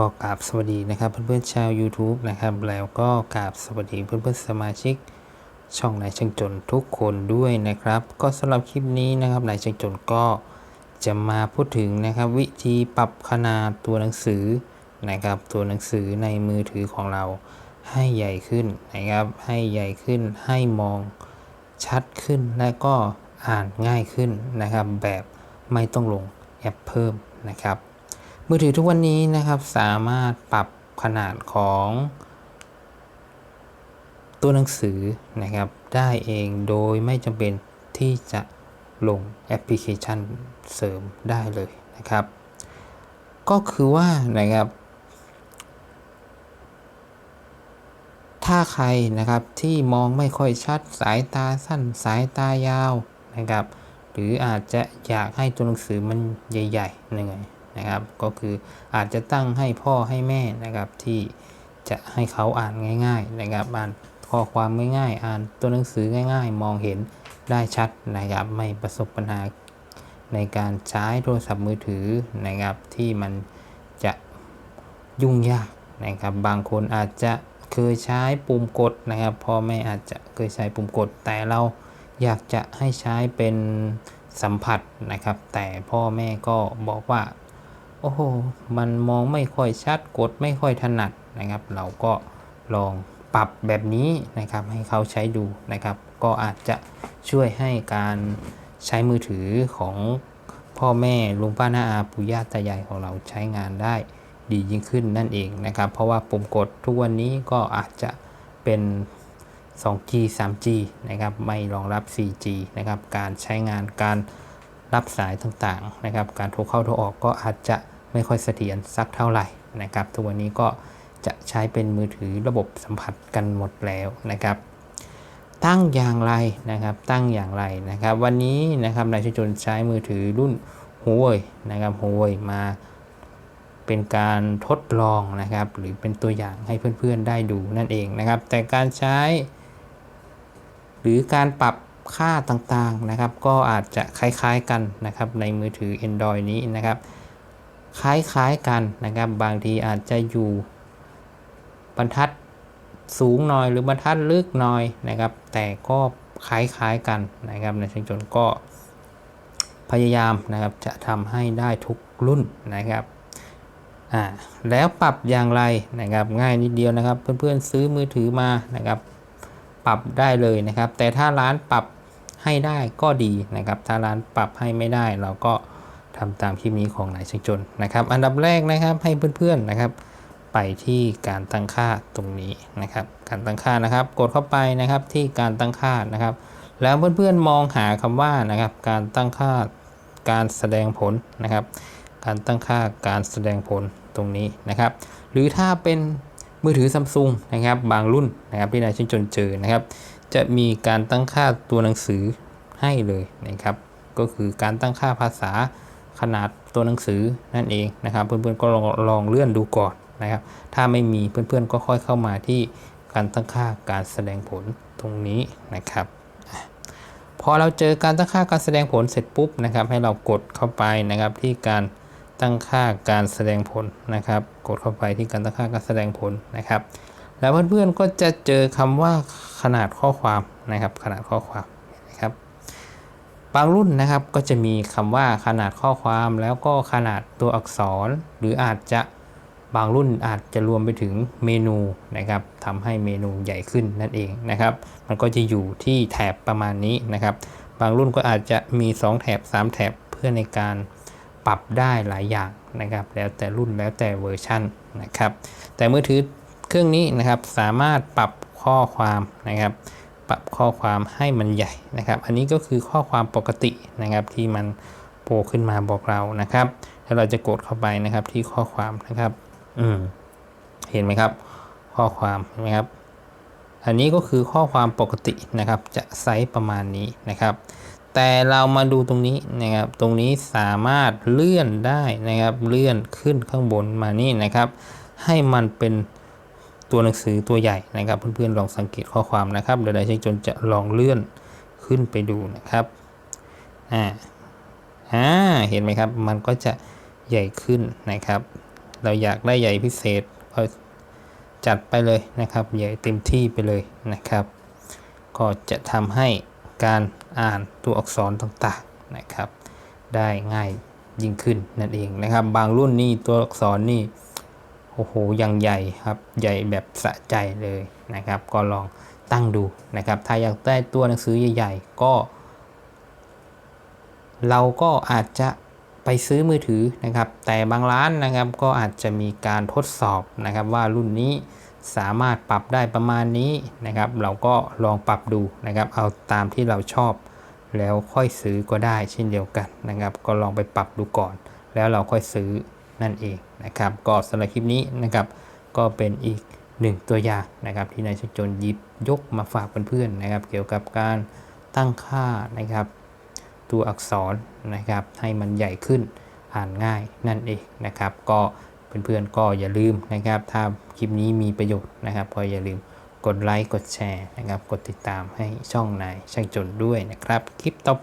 ก็กราบสวัสดีนะครับเพื่อนๆชาว YouTube นะครับ แล้วก็กราบสวัสดีเพื่อนๆสมาชิก ช่องนายช่างจนทุกคนด้วยนะครับ ก็สำหรับคลิปนี้นะครับนายช่างจนก็จะมาพูดถึงนะครับ วิธีปรับขนาดตัวหนังสือนะครับ ตัวหนังสือในมือถือของเราให้ใหญ่ขึ้นนะครับ ให้ใหญ่ขึ้นให้มองชัดขึ้นและก็อ่านง่ายขึ้นนะครับ แบบไม่ต้องลงแอปเพิ่มนะครับ มือถือทุกวันนี้นะครับสามารถปรับขนาดของตัวหนังสือนะครับ ได้เองโดยไม่จำเป็นที่จะลงแอปพลิเคชันเสริมได้เลยนะครับ ก็คือว่านะครับ ถ้าใครนะครับที่มองไม่ค่อยชัดสายตาสั้นสายตายาวนะครับ หรืออาจจะอยากให้ตัวหนังสือมันใหญ่ๆหน่อย นะครับ ก็คืออาจจะตั้งให้พ่อให้แม่นะครับที่จะให้เขาอ่านง่าย ๆ นะครับ อ่านข้อความง่ายๆ อ่านตัวหนังสือง่าย ๆ มองเห็นได้ชัดนะครับ ไม่ประสบปัญหาในการใช้โทรศัพท์มือถือนะครับ ที่มันจะยุ่งยากนะครับ บางคนอาจจะเคยใช้ปุ่มกดนะครับพ่อแม่อาจจะเคยใช้ปุ่มกด แต่เราอยากจะให้ใช้เป็นสัมผัสนะครับ แต่พ่อแม่ก็บอกว่า โอ้โห มันมองไม่ค่อยชัดกดไม่ค่อยถนัดนะครับ เราก็ลองปรับแบบนี้นะครับให้เขาใช้ดูนะครับ ก็อาจจะช่วยให้การใช้มือถือของพ่อแม่ลุงป้าน้าอาปู่ย่าตายายของเราใช้งานได้ดียิ่งขึ้นนั่นเองนะครับ เพราะว่าปุ่มกดทุกวันนี้ก็อาจจะเป็น 2G 3G นะครับ ไม่รองรับ 4G นะครับ การใช้งานการรับสายต่างๆนะครับ การโทรเข้าโทรออกก็อาจจะ ไม่ค่อยเสถียรสักเท่าไหร่นะครับทุกวันนี้ก็จะใช้เป็นมือถือระบบสัมผัสกันหมดแล้วนะครับ ตั้งอย่างไรนะครับ ตั้งอย่างไรนะครับ วันนี้นะครับนายชนใช้มือถือรุ่นหัวเว่ยนะครับหัวเว่ยมาเป็นการทดลองนะครับ หรือเป็นตัวอย่างให้เพื่อนๆได้ดูนั่นเองนะครับ แต่การใช้ หรือการปรับค่าต่างๆนะครับ ก็อาจจะคล้ายๆกันนะครับในมือถือ Android นี้นะครับ คล้ายๆกันนะครับ บางทีอาจจะอยู่บรรทัดสูงหน่อยหรือบรรทัดลึกหน่อยนะครับ แต่ก็คล้ายๆกันนะครับ ในช่างจนก็พยายามนะครับจะทำให้ได้ทุกรุ่นนะครับอ่าแล้วปรับอย่างไรนะครับ ง่ายนิดเดียวนะครับ เพื่อนๆซื้อมือถือมานะครับ ปรับได้เลยนะครับ แต่ถ้าร้านปรับให้ได้ก็ดีนะครับ ถ้าร้านปรับให้ไม่ได้เราก็ ทำตามคลิปนี้ของนายช่างจนนะครับ อันดับแรกนะครับให้เพื่อนๆนะครับ ไปที่การตั้งค่าตรงนี้นะครับ การตั้งค่านะครับ กดเข้าไปนะครับที่การตั้งค่านะครับ แล้วเพื่อนๆมองหาคำว่านะครับ การตั้งค่าการแสดงผลนะครับ การตั้งค่าการแสดงผลตรงนี้นะครับ หรือถ้าเป็นมือถือซัมซุงนะครับ บางรุ่นนะครับที่นายชินจนเจอนะครับ จะมีการตั้งค่าตัวหนังสือให้เลยนะครับ ก็คือการตั้งค่าภาษา ขนาดตัวหนังสือนั่นเองนะครับ เพื่อนๆก็ลองลองเลื่อนดูก่อนนะครับ ถ้าไม่มีเพื่อนๆก็ค่อยเข้ามาที่การตั้งค่าการแสดงผลตรงนี้นะครับ พอเราเจอการตั้งค่าการแสดงผลเสร็จปุ๊บนะครับ ให้เรากดเข้าไปนะครับที่การตั้งค่าการแสดงผลนะครับ กดเข้าไปที่การตั้งค่าการแสดงผลนะครับ แล้วเพื่อนๆก็จะเจอคำว่าขนาดข้อความนะครับ ขนาดข้อความ บางรุ่นนะครับก็จะมีคำว่าขนาดข้อความแล้วก็ขนาดตัวอักษร หรืออาจจะบางรุ่นอาจจะรวมไปถึงเมนูนะครับทำให้เมนูใหญ่ขึ้นนั่นเองนะครับ มันก็จะอยู่ที่แถบประมาณนี้นะครับ บางรุ่นก็อาจจะมี 2 แถบ 3 แถบเพื่อในการปรับได้หลายอย่างนะครับ แล้วแต่รุ่นแล้วแต่เวอร์ชันนะครับ แต่มือถือเครื่องนี้นะครับสามารถปรับข้อความนะครับ ปรับข้อความให้มันใหญ่นะครับ อันนี้ก็คือข้อความปกตินะครับที่มันโผล่ขึ้นมาบอกเรานะครับ แล้วเราจะกดเข้าไปนะครับที่ข้อความนะครับ อืมเห็นไหมครับ ข้อความเห็นไหมครับ อันนี้ก็คือข้อความปกตินะครับ จะไซส์ประมาณนี้นะครับ แต่เรามาดูตรงนี้นะครับ ตรงนี้สามารถเลื่อนได้นะครับ เลื่อนขึ้นข้างบนมานี่นะครับ ให้มันเป็น ตัวหนังสือตัวใหญ่นะครับ เพื่อนๆลองสังเกตข้อความนะครับเดี๋ยวนายช่างจนจะลองเลื่อนขึ้นไปดูนะครับอ่าอ่าเห็นไหมครับ มันก็จะใหญ่ขึ้นนะครับ เราอยากได้ใหญ่พิเศษก็จัดไปเลยนะครับ ใหญ่เต็มที่ไปเลยนะครับ ก็จะทำให้การอ่านตัวอักษรต่างๆนะครับ ได้ง่ายยิ่งขึ้นนั่นเองนะครับ บางรุ่นนี่ตัวอักษรนี่ อ้โหยังใหญ่ครับ ใหญ่แบบสะใจเลยนะครับ ก็ลองตั้งดูนะครับ ถ้าอยากได้ตัวหนังสือใหญ่ๆ ก็ เราก็อาจจะไปซื้อมือถือนะครับ แต่บางร้านนะครับก็อาจจะมีการทดสอบนะครับ ว่ารุ่นนี้สามารถปรับได้ประมาณนี้นะครับ เราก็ลองปรับดูนะครับ เอาตามที่เราชอบ แล้วค่อยซื้อก็ได้เช่นเดียวกันนะครับ ก็ลองไปปรับดูก่อน แล้วเราค่อยซื้อนั่นเอง นะครับก็สำหรับคลิปนี้นะครับก็เป็นอีกหนึ่งตัวอย่างนะครับที่นายชจนหยิบยกมาฝากเพื่อนๆนะครับ เกี่ยวกับการตั้งค่านะครับ ตัวอักษรนะครับให้มันใหญ่ขึ้นอ่านง่ายนั่นเองนะครับ ก็เพื่อนๆก็อย่าลืมนะครับ ถ้าคลิปนี้มีประโยชน์นะครับ ก็อย่าลืมกดไลค์กดแชร์นะครับ กดติดตามให้ช่องนายช่างจนด้วยนะครับ คลิปต่อ